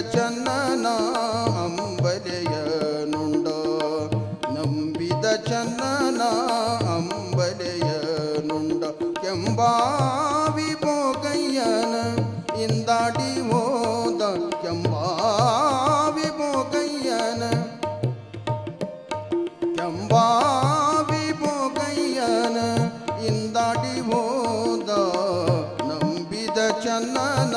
ಚನ್ನನ ಅಂಬಲೆಯನುಂಡೋ ನಂಬಿದ ಚನ್ನನ ಅಂಬಲೆಯನುಂಡ ಕೆಂಬಾವಿ ಬೋಗಯ್ಯನ ಇಂದಾಡಿ ಹೋದ ಕೆಂಬಾವಿ ಬೋಗಯ್ಯನ ಕೆಂಬಾವಿ ಬೋಗಯ್ಯನ ಇಂದಾಡಿ ಹೋದ ನಂಬಿದ ಚನ್ನನ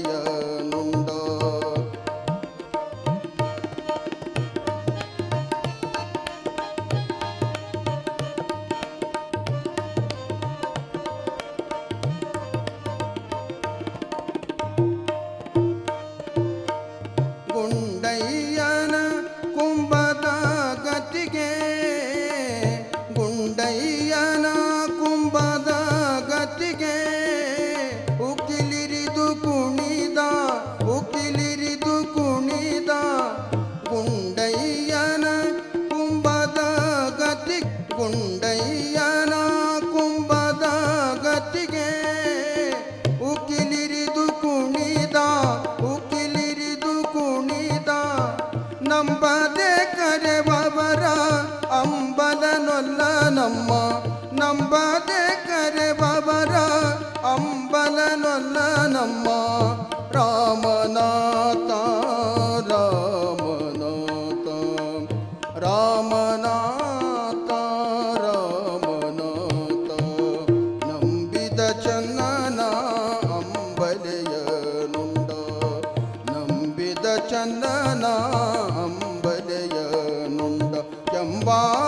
ಅಂಬಲೆಯನುಂಡ ಗುಂಡಯ್ಯನ ಕುಂಭದ ಗತಿಗೆ ಗುಂಡಯ್ಯನ ಕುಂಭದ ಗತಿಗೆ ಅಂಬಲನೊಲ್ಲ ನಮ್ಮ ನಂಬದೆ ಕರೆಬವರ ಅಂಬಲನೊಲ್ಲ ನಮ್ಮ ರಾಮನಾಥ ರಾಮನಾಥ ರಾಮನಾಥ ರಾಮನಾಥ ನಂಬಿದ ಚನ್ನನ ಅಂಬಲೆಯನುಂಡ ನಂಬಿದ ಚನ್ನನ ಅಂಬಲೆಯನುಂಡ ಕೆಂಬಾವಿ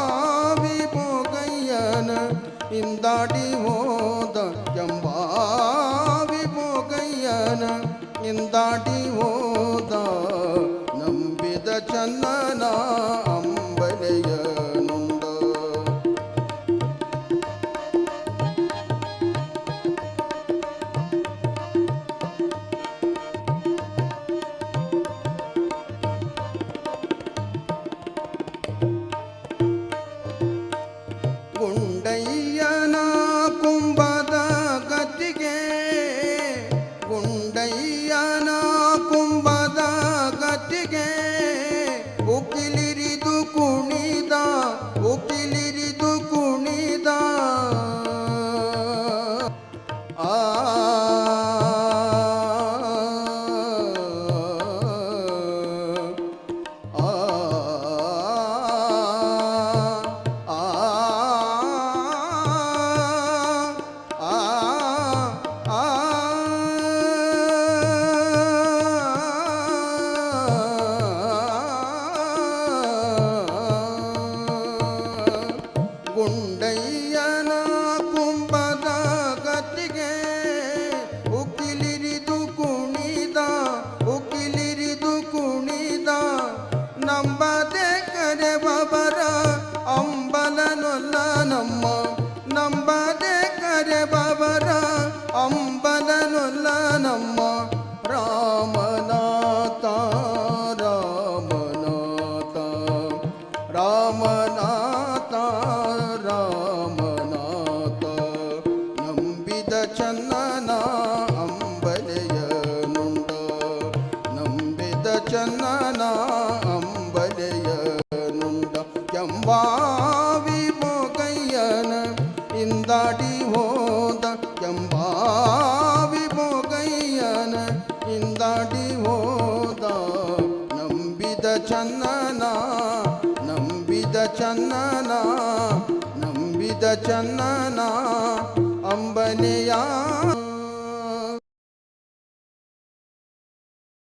நின்றாடி ஓ ചന്ദന അമ്പലയനുണ്ടോ? നമ്പിത ചന്ദന അമ്പലയനുണ്ടോ? ചമ്പാവി പോകയ്യന ഇന്താടി ഹോത ചമ്പാവി പോകയ്യന ഇന്താടി ഹോത നമ്പിത ചന്ദന നമ്പിത ചന്ദന നമ്പിത ചന്ദന.